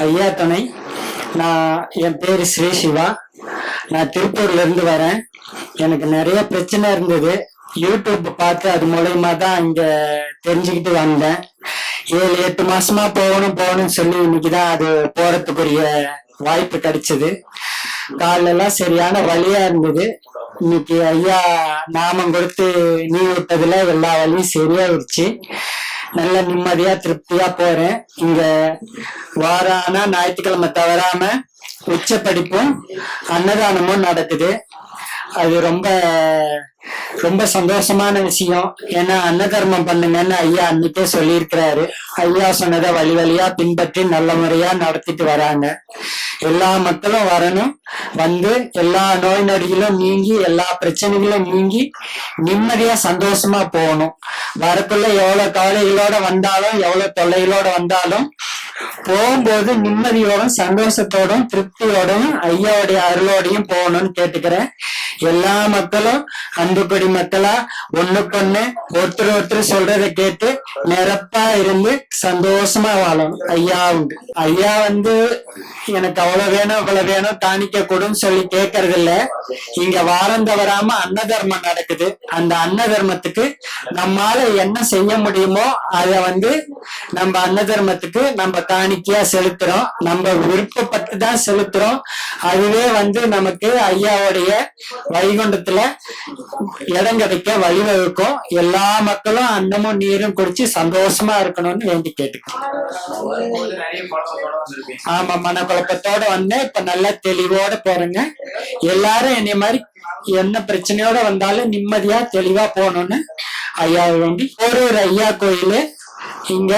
ஐயா துணை நான் என் பேர் ஸ்ரீ சிவா. நான் திருப்பூர்ல இருந்து வரேன். எனக்கு நிறைய பிரச்சனை இருந்தது. யூடியூப் பார்த்து அது மூலயமா தான் இங்க தெரிஞ்சுக்கிட்டு வந்தேன். ஏழு எட்டு மாசமா போகணும் போகணும்னு சொல்லி இன்னைக்கு தான் அது போறதுக்குரிய வாய்ப்பு கிடைச்சது. காலெல்லாம் சரியான வழியா இருந்தது. இன்னைக்கு ஐயா நாமம் கொடுத்து நீ விட்டதுல எல்லா வழியும் சரியாயிருச்சு. நல்ல நிம்மதியா திருப்தியா போறேன். இங்க வாரானா ஞாயிற்றுக்கிழமை தவறாம உச்ச படிப்பும் அன்னதானமும் நடக்குது. அது ரொம்ப ரொம்ப சந்தோஷமான விஷயம். ஏன்னா அன்னதர்மம் பண்ணுங்கன்னு ஐயா அன்னைக்கே சொல்லியிருக்கிறாரு. ஐயா சொன்னதை வழி வழியா பின்பற்றி நல்ல முறையா நடத்திட்டு வராங்க. எல்லா மக்களும் வரணும். வந்து எல்லா நோய் நொடிகளும் நீங்கி எல்லா பிரச்சனைகளும் நீங்கி நிம்மதியா சந்தோஷமா போகணும். வரக்குள்ள எவ்வளவு கவலைகளோட வந்தாலும் எவ்வளவு தொல்லைகளோட வந்தாலும் போகும்போது நிம்மதியோடும் சந்தோஷத்தோடும் திருப்தியோடும் ஐயாவுடைய அருளோடையும் போகணும்னு கேட்டுக்கிறேன். எல்லா மக்களும் அன்புக்குடி மக்களா ஒண்ணுக்கொண்ணு ஒருத்தர் ஒருத்தர் சொல்றதை கேட்டு நிரப்பா இருந்து சந்தோஷமா வாழணும். ஐயா உண்டு. ஐயா வந்து எனக்கு அவ்வளவு வேணும் இவ்வளவு வேணும் தானிக்க கொடுன்னு சொல்லி கேட்கறது இல்ல இங்க வாரம் தவறாம அன்னதர்மம் நடக்குது. அந்த அன்னதர்மத்துக்கு நம்மால என்ன செய்ய முடியுமோ அத வந்து நம்ம அன்னதர்மத்துக்கு நம்ம காணிக்கையா செலுத்துறோம். நம்ம விருப்பப்பட்டு தான் செலுத்துறோம். அதுவே வந்து நமக்கு ஐயாவுடைய வைகுண்டத்துல இடம் கிடைக்க வழிவகுக்கும். எல்லா மக்களும் அன்னமும் நீரும் குடிச்சு சந்தோஷமா இருக்கணும்னு வேண்டி கேட்டுக்கிறோம். ஆமா மனக்குழப்பத்தோட வந்து இப்ப நல்லா தெளிவோட போறேங்க. எல்லாரும் என்னை மாதிரி என்ன பிரச்சனையோட வந்தாலும் நிம்மதியா தெளிவா போகணும்னு ஐயா வேண்டி ஒரு ஒரு ஐயா கோயிலு. இங்க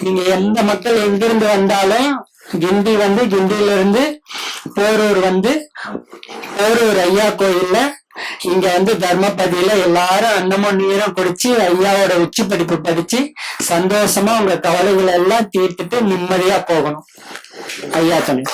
நீங்க எந்த மக்கள் எங்கிருந்து வந்தாலும் கிண்டி வந்து கிண்டியில இருந்து போரூர் வந்து போரூர் ஐயா கோயில்ல இங்க வந்து தர்மபதியில எல்லாரும் அன்னமும் நீரும் குடிச்சு ஐயாவோட உச்சி படிப்பு படிச்சு சந்தோஷமா உங்க கவலைகள் எல்லாம் தீர்த்துட்டு நிம்மதியா போகணும். ஐயா துணை